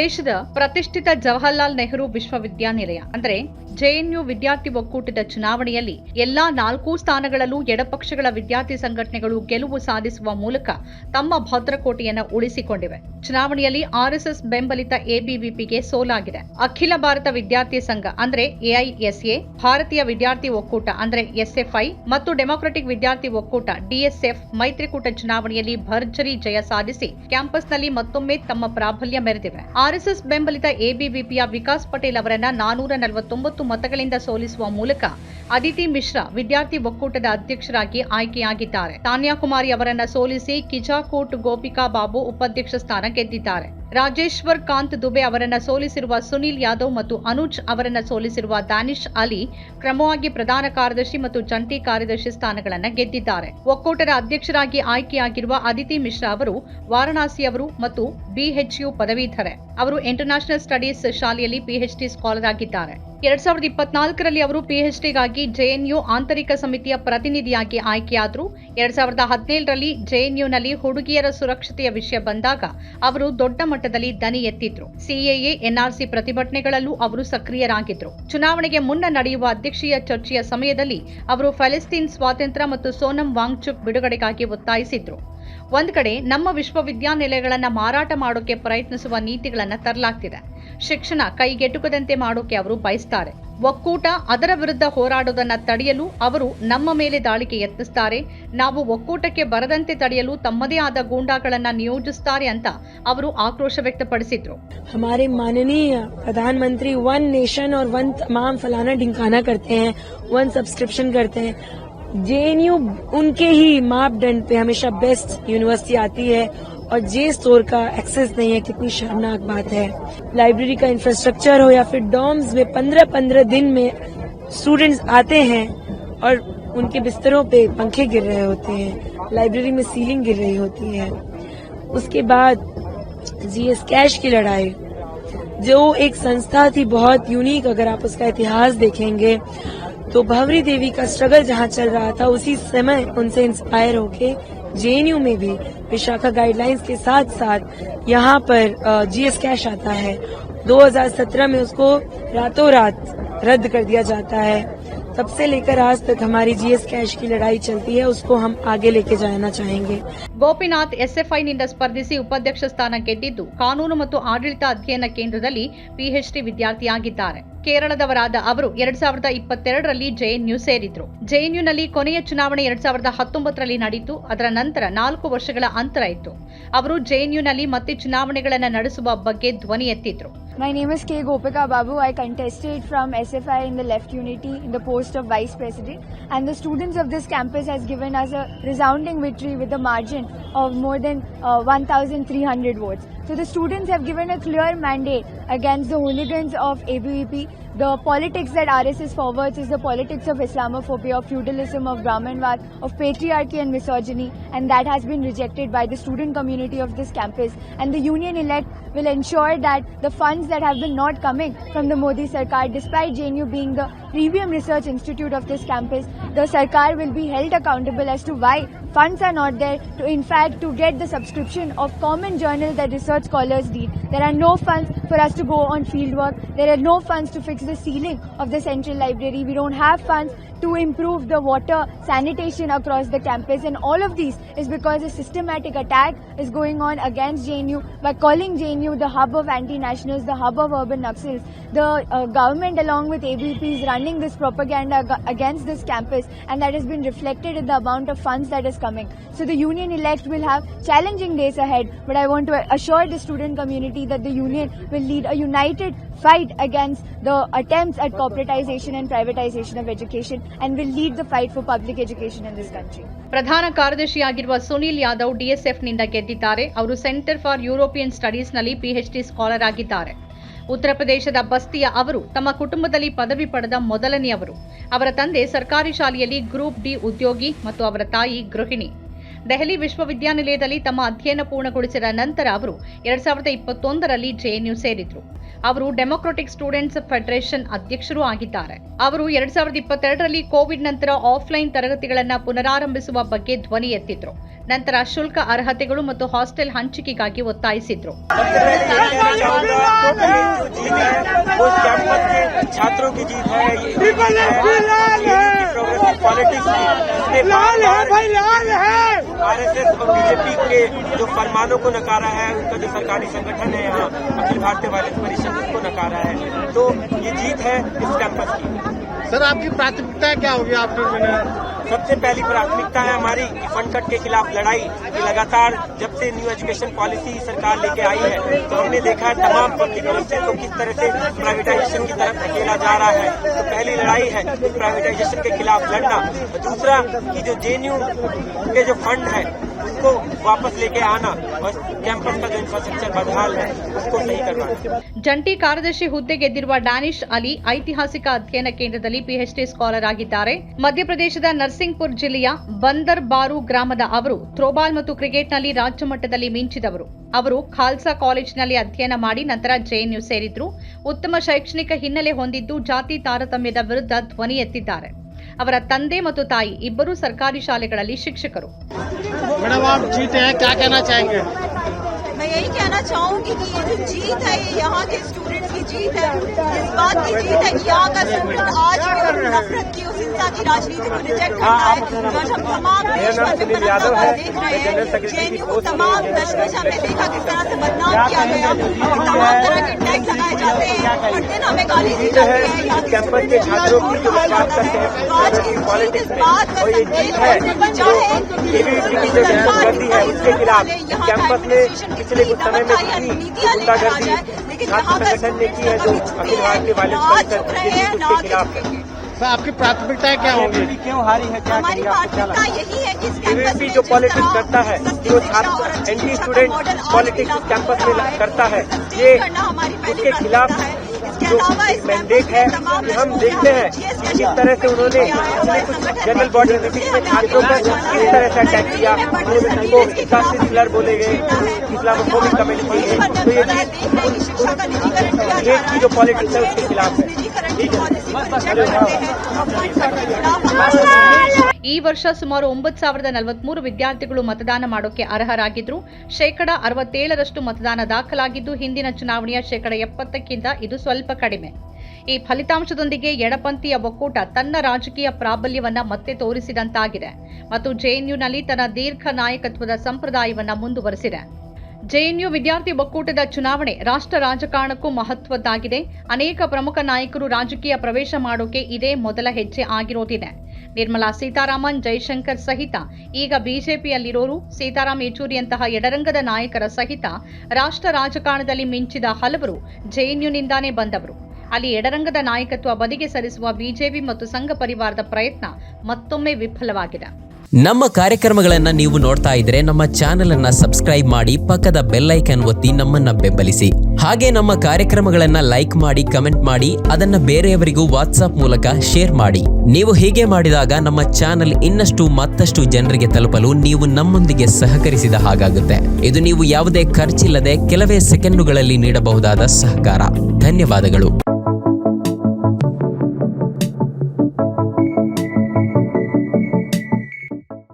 ದೇಶದ ಪ್ರತಿಷ್ಠಿತ ಜವಾಹರ್ಲಾಲ್ ನೆಹರು ವಿಶ್ವವಿದ್ಯಾನಿಲಯ. ಅಂದರೆ ಜೆಎನ್ಯು ವಿದ್ಯಾರ್ಥಿ ಒಕ್ಕೂಟದ ಚುನಾವಣೆಯಲ್ಲಿ ಎಲ್ಲಾ ನಾಲ್ಕು ಸ್ಥಾನಗಳಲ್ಲೂ ಎಡಪಕ್ಷಗಳ ವಿದ್ಯಾರ್ಥಿ ಸಂಘಟನೆಗಳು ಗೆಲುವು ಸಾಧಿಸುವ ಮೂಲಕ ತಮ್ಮ ಭದ್ರಕೋಟೆಯನ್ನು ಉಳಿಸಿಕೊಂಡಿವೆ. ಚುನಾವಣೆಯಲ್ಲಿ ಆರ್ಎಸ್ಎಸ್ ಬೆಂಬಲಿತ ಎಬಿವಿಪಿಗೆ ಸೋಲಾಗಿದೆ. ಅಖಿಲ ಭಾರತ ವಿದ್ಯಾರ್ಥಿ ಸಂಘ ಅಂದ್ರೆ ಎಐಎಸ್ಎ, ಭಾರತೀಯ ವಿದ್ಯಾರ್ಥಿ ಒಕ್ಕೂಟ ಅಂದ್ರೆ ಎಸ್ಎಫ್ಐ ಮತ್ತು ಡೆಮಾಕ್ರೆಟಿಕ್ ವಿದ್ಯಾರ್ಥಿ ಒಕ್ಕೂಟ ಡಿಎಸ್ಎಫ್ ಮೈತ್ರಿಕೂಟ ಚುನಾವಣೆಯಲ್ಲಿ ಭರ್ಜರಿ ಜಯ ಸಾಧಿಸಿ ಕ್ಯಾಂಪಸ್ನಲ್ಲಿ ಮತ್ತೊಮ್ಮೆ ತಮ್ಮ ಪ್ರಾಬಲ್ಯ ಮೆರೆದಿವೆ. ಆರ್ಎಸ್ಎಸ್ ಬೆಂಬಲಿತ ಎಬಿವಿಪಿಯ ವಿಕಾಸ್ ಪಟೇಲ್ ಅವರನ್ನ ನಾನೂರ ನಲವತ್ತೊಂಬತ್ತು ಮತಗಳಿಂದ ಸೋಲಿಸುವ ಮೂಲಕ ಅದಿತಿ ಮಿಶ್ರಾ ವಿದ್ಯಾರ್ಥಿ ಒಕ್ಕೂಟದ ಅಧ್ಯಕ್ಷರಾಗಿ ಆಯ್ಕೆಯಾಗಿದ್ದಾರೆ. ತಾನ್ಯಾಕುಮಾರಿ ಅವರನ್ನ ಸೋಲಿಸಿ ಕಿಜಾಕೋಟ್ ಗೋಪಿಕಾ ಬಾಬು ಉಪಾಧ್ಯಕ್ಷ ಸ್ಥಾನ ಗೆದ್ದಿದ್ದಾರೆ. ರಾಜೇಶ್ವರ್ ಕಾಂತ್ ದುಬೆ ಅವರನ್ನ ಸೋಲಿಸಿರುವ ಸುನಿಲ್ ಯಾದವ್ ಮತ್ತು ಅನುಜ್ ಅವರನ್ನ ಸೋಲಿಸಿರುವ ದಾನಿಶ್ ಅಲಿ ಕ್ರಮವಾಗಿ ಪ್ರಧಾನ ಕಾರ್ಯದರ್ಶಿ ಮತ್ತು ಜಂಟಿ ಕಾರ್ಯದರ್ಶಿ ಸ್ಥಾನಗಳನ್ನು ಗೆದ್ದಿದ್ದಾರೆ. ಒಕ್ಕೂಟದ ಅಧ್ಯಕ್ಷರಾಗಿ ಆಯ್ಕೆಯಾಗಿರುವ ಅದಿತಿ ಮಿಶ್ರಾ ಅವರು ವಾರಣಾಸಿಯವರು ಮತ್ತು ಬಿಎಚ್ಯು ಪದವೀಧರೆ ಅವರು ಇಂಟರ್ನ್ಯಾಷನಲ್ ಸ್ಟಡೀಸ್ ಶಾಲೆಯಲ್ಲಿ ಪಿಎಚ್ಡಿ ಸ್ಕಾಲರ್ ಆಗಿದ್ದಾರೆ. ಎರಡ್ ಸಾವಿರದ ಇಪ್ಪತ್ನಾಲ್ಕರಲ್ಲಿ ಅವರು ಪಿಎಚ್ಡಿಗಾಗಿ ಜೆಎನ್ಯು ಆಂತರಿಕ ಸಮಿತಿಯ ಪ್ರತಿನಿಧಿಯಾಗಿ ಆಯ್ಕೆಯಾದರು. ಎರಡ್ ಸಾವಿರದ ಹದಿನೇಳರಲ್ಲಿ ಜೆಎನ್ಯುನಲ್ಲಿ ಹುಡುಗಿಯರ ಸುರಕ್ಷತೆಯ ವಿಷಯ ಬಂದಾಗ ಅವರು ದೊಡ್ಡ ಮಟ್ಟದಲ್ಲಿ ದನಿ ಎತ್ತಿದ್ರು. ಸಿಎಎ ಎನ್ಆರ್ಸಿ ಪ್ರತಿಭಟನೆಗಳಲ್ಲೂ ಅವರು ಸಕ್ರಿಯರಾಗಿದ್ರು. ಚುನಾವಣೆಗೆ ಮುನ್ನ ನಡೆಯುವ ಅಧ್ಯಕ್ಷೀಯ ಚರ್ಚೆಯ ಸಮಯದಲ್ಲಿ ಅವರು ಫೆಲೆಸ್ತೀನ್ ಸ್ವಾತಂತ್ರ್ಯ ಮತ್ತು ಸೋನಂ ವಾಂಗ್ಚುಕ್ ಬಿಡುಗಡೆಗಾಗಿ ಒತ್ತಾಯಿಸಿದ್ರು. ಒಂದ್ ಕಡೆ ನಮ್ಮ ವಿಶ್ವವಿದ್ಯಾನಿಲಯಗಳನ್ನ ಮಾರಾಟ ಮಾಡೋಕೆ ಪ್ರಯತ್ನಿಸುವ ನೀತಿಗಳನ್ನ ತರಲಾಗ್ತಿದೆ ಶಿಕ್ಷಣ ಕೈಗೆಟುಕದಂತೆ ಮಾಡೋಕೆ ಅವರು ಬಯಸ್ತಾರೆ ಒಕ್ಕೂಟ ಅದರ ವಿರುದ್ಧ ಹೋರಾಡೋದನ್ನ ತಡೆಯಲು ಅವರು ನಮ್ಮ ಮೇಲೆ ದಾಳಿಗೆ ಯತ್ನಿಸ್ತಾರೆ ನಾವು ಒಕ್ಕೂಟಕ್ಕೆ ಬರದಂತೆ ತಡೆಯಲು ತಮ್ಮದೇ ಆದ ಗೂಂಡಾಗಳನ್ನ ನಿಯೋಜಿಸ್ತಾರೆ ಅಂತ ಅವರು ಆಕ್ರೋಶ ವ್ಯಕ್ತಪಡಿಸಿದ್ರು हमारे माननीय प्रधानमंत्री वन नेशन और वन तमाम फलाना ढिंकाना करते हैं वन सब्सक्रिप्शन करते हैं जेएनयू उनके ही मापदंड पे हमेशा बेस्ट यूनिवर्सिटी आती है और जे स्टोर का एक्सेस नहीं है, कितनी शर्मनाक बात है। लाइब्रेरी का इंफ्रास्ट्रक्चर हो या फिर डॉम्स में पंद्रह पंद्रह दिन में स्टूडेंट्स आते हैं और उनके बिस्तरों पे पंखे गिर रहे होते हैं लाइब्रेरी में सीलिंग गिर रही होती है। उसके बाद जीएस कैश की लड़ाई, जो एक संस्था थी, बहुत यूनिक अगर आप उसका इतिहास देखेंगे तो भवरी देवी का स्ट्रगल जहाँ चल रहा था, उसी समय उनसे इंस्पायर होके जेएनयू में भी विशाखा गाइडलाइंस के साथ साथ यहाँ पर जीएस कैश आता है। 2017 में उसको रातों रात रद्द कर दिया जाता है। तब से लेकर आज तक हमारी जीएस कैश की लड़ाई चलती है, उसको हम आगे लेके जाना चाहेंगे। ಗೋಪಿನಾಥ್ ಎಸ್ಎಫ್ಐನಿಂದ ಸ್ಪರ್ಧಿಸಿ ಉಪಾಧ್ಯಕ್ಷ ಸ್ಥಾನ ಗೆದ್ದಿದ್ದು, ಕಾನೂನು ಮತ್ತು ಆಡಳಿತ ಅಧ್ಯಯನ ಕೇಂದ್ರದಲ್ಲಿ ಪಿಎಚ್ಡಿ ವಿದ್ಯಾರ್ಥಿಯಾಗಿದ್ದಾರೆ ಕೇರಳದವರಾದ ಅವರು ಎರಡ್ ಸಾವಿರದ ಇಪ್ಪತ್ತೆರಡರಲ್ಲಿ ಜೆಎನ್ಯು ಸೇರಿದ್ರು ಜೆಎನ್ಯುನಲ್ಲಿ ಕೊನೆಯ ಚುನಾವಣೆ ಎರಡ್ ಸಾವಿರದ ಹತ್ತೊಂಬತ್ತರಲ್ಲಿ ನಡೆಯಿತು ಅದರ ನಂತರ ನಾಲ್ಕು ವರ್ಷಗಳ ಅಂತರ ಇತ್ತು ಅವರು ಜೆಎನ್ಯುನಲ್ಲಿ ಮತ್ತೆ ಚುನಾವಣೆಗಳನ್ನು ನಡೆಸುವ ಬಗ್ಗೆ ಧ್ವನಿ ಎತ್ತಿದ್ರು My name is K. Gopika Babu. I contested from SFI in the Left Unity in the post of Vice President. And the students of this campus has given us a resounding victory with a margin of more than uh, 1,300 votes. So the students have given a clear mandate against the hooligans of ABVP. The politics that RSS forwards is the politics of Islamophobia, of feudalism, of Brahmanwad, of patriarchy and misogyny, and that has been rejected by the student community of this campus. And the union elect will ensure that the funds that have been not coming from the Modi Sarkar, despite JNU being the premium research institute of this campus, the Sarkar will be held accountable as to why funds are not there to in fact to get the subscription of common journals that research scholars need. There are no funds for us to go on field work. There are no funds to fix the ceiling of the central library. We don't have funds to improve the water sanitation across the campus and all of these is because a systematic attack is going on against JNU by calling JNU the hub of anti-nationals, the hub of urban Naxals. The uh, government along with ABP is running this propaganda against this campus and that has been reflected in the amount of funds that is coming. So the union elect will have challenging days ahead but I want to assure the student community that the union will lead a united fight against the attempts at corporatization and privatization of education and will lead the fight for public education in this country. ಪ್ರಧಾನ ಕಾರ್ಯದರ್ಶಿಯಾಗಿರುವ ಸುನೀಲ್ ಯಾದವ್ ಡಿಎಸ್ಎಫ್ನಿಂದ ಗೆದ್ದಿದ್ದಾರೆ. ಅವರು centre for European ಸ್ಟಡೀಸ್ನಲ್ಲಿ PhD scholar ಆಗಿದ್ದಾರೆ. ಉತ್ತರ ಪ್ರದೇಶದ ಬಸ್ತಿಯ ಅವರು ತಮ್ಮ ಕುಟುಂಬದಲ್ಲಿ ಪದವಿ ಪಡೆದ ಮೊದಲನೆಯವರು. ಅವರ ತಂದೆ ಸರ್ಕಾರಿ ಶಾಲೆಯಲ್ಲಿ ಗ್ರೂಪ್ ಡಿ ಉದ್ಯೋಗಿ ಮತ್ತು ಅವರ ತಾಯಿ ಗೃಹಿಣಿ. ದೆಹಲಿ ವಿಶ್ವವಿದ್ಯಾನಿಲಯದಲ್ಲಿ ತಮ್ಮ ಅಧ್ಯಯನ ಪೂರ್ಣಗೊಳಿಸಿದ ನಂತರ ಅವರು ಎರಡ್ ಸಾವಿರದ ಇಪ್ಪತ್ತೊಂದರಲ್ಲಿ ಜೆಎನ್ಯು ಸೇರಿದ್ರು ಅವರು ಡೆಮೊಕ್ರಾಟಿಕ್ ಸ್ಟೂಡೆಂಟ್ಸ್ ಫೆಡರೇಷನ್ ಅಧ್ಯಕ್ಷರೂ ಆಗಿದ್ದಾರೆ ಅವರು ಎರಡ್ ಸಾವಿರದ ಇಪ್ಪತ್ತೆರಡರಲ್ಲಿ ಕೋವಿಡ್ ನಂತರ ಆಫ್ಲೈನ್ ತರಗತಿಗಳನ್ನ ಪುನರಾರಂಭಿಸುವ ಬಗ್ಗೆ ಧ್ವನಿ ಎತ್ತಿದ್ರು ನಂತರ ಶುಲ್ಕ ಅರ್ಹತೆಗಳು ಮತ್ತು ಹಾಸ್ಟೆಲ್ ಹಂಚಿಕೆಗಾಗಿ ಒತ್ತಾಯಿಸಿದ್ರು वो कैंपस के पॉलिटिक्स की जीत है भाई लाल है। आरएसएस और बीजेपी के जो फरमानों को नकारा है उनका जो सरकारी संगठन है यहाँ अखिल भारतीय वायरस परिषद उसको नकारा है। तो ये जीत है इस कैंपस की। सर आपकी प्राथमिकता क्या होगी आफ्टर विनर सबसे पहली प्राथमिकता है हमारी फंड कट के खिलाफ लड़ाई कि लगातार जब से न्यू एजुकेशन पॉलिसी सरकार लेके आई है तो हमने देखा है तमाम पब्लिक यूनिवर्सिटी को किस तरह से प्राइवेटाइजेशन की तरफ़ धकेला जा रहा है। तो पहली लड़ाई है प्राइवेटाइजेशन के खिलाफ लड़ना। दूसरा की जो जेएनयू के जो फंड है उसको वापस लेके आना और कैंपस का जो इंफ्रास्ट्रक्चर बदहाल है उसको सही करवाना ಜಂಟಿ ಕಾರ್ಯದರ್ಶಿ ಹುದ್ದೆ ಗೆದ್ದಿರುವ ಡ್ಯಾನಿಶ್ ಅಲಿ ಐತಿಹಾಸಿಕ ಅಧ್ಯಯನ ಕೇಂದ್ರದಲ್ಲಿ ಪಿಎಚ್ಡಿ ಸ್ಕಾಲರ್ ಆಗಿದ್ದಾರೆ ಮಧ್ಯಪ್ರದೇಶದ ನರ್ಸಿಂಗ್ಪುರ್ ಜಿಲ್ಲೆಯ ಬಂದರ್ ಬಾರು ಗ್ರಾಮದ ಅವರು ಥ್ರೋಬಾಲ್ ಮತ್ತು ಕ್ರಿಕೆಟ್ನಲ್ಲಿ ರಾಜ್ಯ ಮಟ್ಟದಲ್ಲಿ ಮಿಂಚಿದವರು ಅವರು ಖಾಲ್ಸಾ ಕಾಲೇಜಿನಲ್ಲಿ ಅಧ್ಯಯನ ಮಾಡಿ ನಂತರ ಜೆಎನ್ಯು ಸೇರಿದ್ರು ಉತ್ತಮ ಶೈಕ್ಷಣಿಕ ಹಿನ್ನೆಲೆ ಹೊಂದಿದ್ದು ಜಾತಿ ತಾರತಮ್ಯದ ವಿರುದ್ಧ ಧ್ವನಿ ಎತ್ತಿದ್ದಾರೆ ಅವರ ತಂದೆ ಮತ್ತು ತಾಯಿ ಇಬ್ಬರೂ ಸರ್ಕಾರಿ ಶಾಲೆಗಳಲ್ಲಿ ಶಿಕ್ಷಕರು मैडम आप जीते हैं क्या कहना चाहेंगे? मैं यही कहना चाहूँगी कि ये जो जीत है ये यहाँ के स्टूडेंट्स की जीत है। इस बात की जीत है कि यहाँ का स्टूडेंट आज भी नफरत की उस हिंसा की राजनीति को रिजेक्ट करता है। और हम तमाम देश भर में यादव देख रहे हैं। जेएनयू को तमाम में दशमश हमने देखा किस तरह से बदनाम किया गया। तमाम तरह के टैक्स लगाए जाते हैं। और दिन हमें गाली दी जाती है है यहाँ के छात्रों की हैं। आज की पॉलिटिक्स इस बात का संदेश जीत है हमने बचा है। जो एबीवीपी की जो पिछले कुछ समय में गुंडागर्दी छात्र संगठन ने की है जो अखिल भारतीय बालिका के खिलाफ आपकी प्राथमिकताएँ क्या तो होंगी? क्यों हारी है? क्या हमारी प्राथमिकता यही है कि बीजेपी जो पॉलिटिक्स करता है जो छात्र एंटी स्टूडेंट पॉलिटिक्स कैंपस में करता है ये उसके खिलाफ जो मैंडेट है हम देखते हैं। GS कि का किस जो तरह से उन्होंने किया है, पिछले हमारे कुछ संगठन जनरल ने बॉडी किया है, मीटिंग में हमें छात्रों पर आगे किस तरह से अटैक किया हमें बढ़ती उन्होंने सभी उनको इसके इस्लामिक खिलाफ स्लर बोले गए इस्लामोफोबिक कमेंट किए गए तो ये देश देख रहे हैं कि शिक्षा का निजीकरण किया जा देश रहा की जो पॉलिटिक्स है उसके खिलाफ है निजीकरण की पॉलिसी को रिजेक्ट करते हैं और फंड कट के खिलाफ हमारा ಈ ವರ್ಷ ಸುಮಾರು ಒಂಬತ್ತು ಸಾವಿರದ ನಲವತ್ಮೂರು ವಿದ್ಯಾರ್ಥಿಗಳು ಮತದಾನ ಮಾಡೋಕೆ ಅರ್ಹರಾಗಿದ್ರು ಶೇಕಡ ಅರವತ್ತೇಳರಷ್ಟು ಮತದಾನ ದಾಖಲಾಗಿದ್ದು ಹಿಂದಿನ ಚುನಾವಣೆಯ ಶೇಕಡ ಎಪ್ಪತ್ತಕ್ಕಿಂತ ಇದು ಸ್ವಲ್ಪ ಕಡಿಮೆ ಈ ಫಲಿತಾಂಶದೊಂದಿಗೆ ಎಡಪಂಥೀಯ ಒಕ್ಕೂಟ ತನ್ನ ರಾಜಕೀಯ ಪ್ರಾಬಲ್ಯವನ್ನ ಮತ್ತೆ ತೋರಿಸಿದಂತಾಗಿದೆ ಮತ್ತು ಜೆಎನ್ಯುನಲ್ಲಿ ತನ್ನ ದೀರ್ಘ ನಾಯಕತ್ವದ ಸಂಪ್ರದಾಯವನ್ನು ಮುಂದುವರೆಸಿದೆ. ಜೆಎನ್ಯು ವಿದ್ಯಾರ್ಥಿ ಒಕ್ಕೂಟದ ಚುನಾವಣೆ ರಾಷ್ಟ್ರ ರಾಜಕಾರಣಕ್ಕೂ ಮಹತ್ವದ್ದಾಗಿದೆ. ಅನೇಕ ಪ್ರಮುಖ ನಾಯಕರು ರಾಜಕೀಯ ಪ್ರವೇಶ ಮಾಡೋಕೆ ಇದೇ ಮೊದಲ ಹೆಜ್ಜೆ ಆಗಿರೋದಿದೆ. ನಿರ್ಮಲಾ ಸೀತಾರಾಮನ್, ಜೈಶಂಕರ್ ಸಹಿತ ಈಗ ಬಿಜೆಪಿಯಲ್ಲಿರೋರು ಸೀತಾರಾಮ್ ಯೆಚೂರಿಯಂತಹ ಎಡರಂಗದ ನಾಯಕರ ಸಹಿತ ರಾಷ್ಟ್ರ ರಾಜಕಾರಣದಲ್ಲಿ ಮಿಂಚಿದ ಹಲವರು ಜೆಎನ್ಯುನಿಂದಾನೇ ಬಂದವರು. ಅಲ್ಲಿ ಎಡರಂಗದ ನಾಯಕತ್ವ ಬದಿಗೆ ಸರಿಸುವ ಬಿಜೆಪಿ ಮತ್ತು ಸಂಘ ಪರಿವಾರದ ಪ್ರಯತ್ನ ಮತ್ತೊಮ್ಮೆ ವಿಫಲವಾಗಿದೆ. ನಮ್ಮ ಕಾರ್ಯಕ್ರಮಗಳನ್ನು ನೀವು ನೋಡ್ತಾ ಇದ್ರೆ ನಮ್ಮ ಚಾನೆಲ್ ಅನ್ನ ಸಬ್ಸ್ಕ್ರೈಬ್ ಮಾಡಿ ಪಕ್ಕದ ಬೆಲ್ಲೈಕನ್ ಒತ್ತಿ ನಮ್ಮನ್ನ ಬೆಂಬಲಿಸಿ. ಹಾಗೆ ನಮ್ಮ ಕಾರ್ಯಕ್ರಮಗಳನ್ನ ಲೈಕ್ ಮಾಡಿ, ಕಮೆಂಟ್ ಮಾಡಿ, ಅದನ್ನ ಬೇರೆಯವರಿಗೂ ವಾಟ್ಸ್ಆಪ್ ಮೂಲಕ ಶೇರ್ ಮಾಡಿ. ನೀವು ಹೀಗೆ ಮಾಡಿದಾಗ ನಮ್ಮ ಚಾನೆಲ್ ಇನ್ನಷ್ಟು ಮತ್ತಷ್ಟು ಜನರಿಗೆ ತಲುಪಲು ನೀವು ನಮ್ಮೊಂದಿಗೆ ಸಹಕರಿಸಿದ ಹಾಗಾಗುತ್ತೆ. ಇದು ನೀವು ಯಾವುದೇ ಖರ್ಚಿಲ್ಲದೆ ಕೆಲವೇ ಸೆಕೆಂಡುಗಳಲ್ಲಿ ನೀಡಬಹುದಾದ ಸಹಕಾರ. ಧನ್ಯವಾದಗಳು.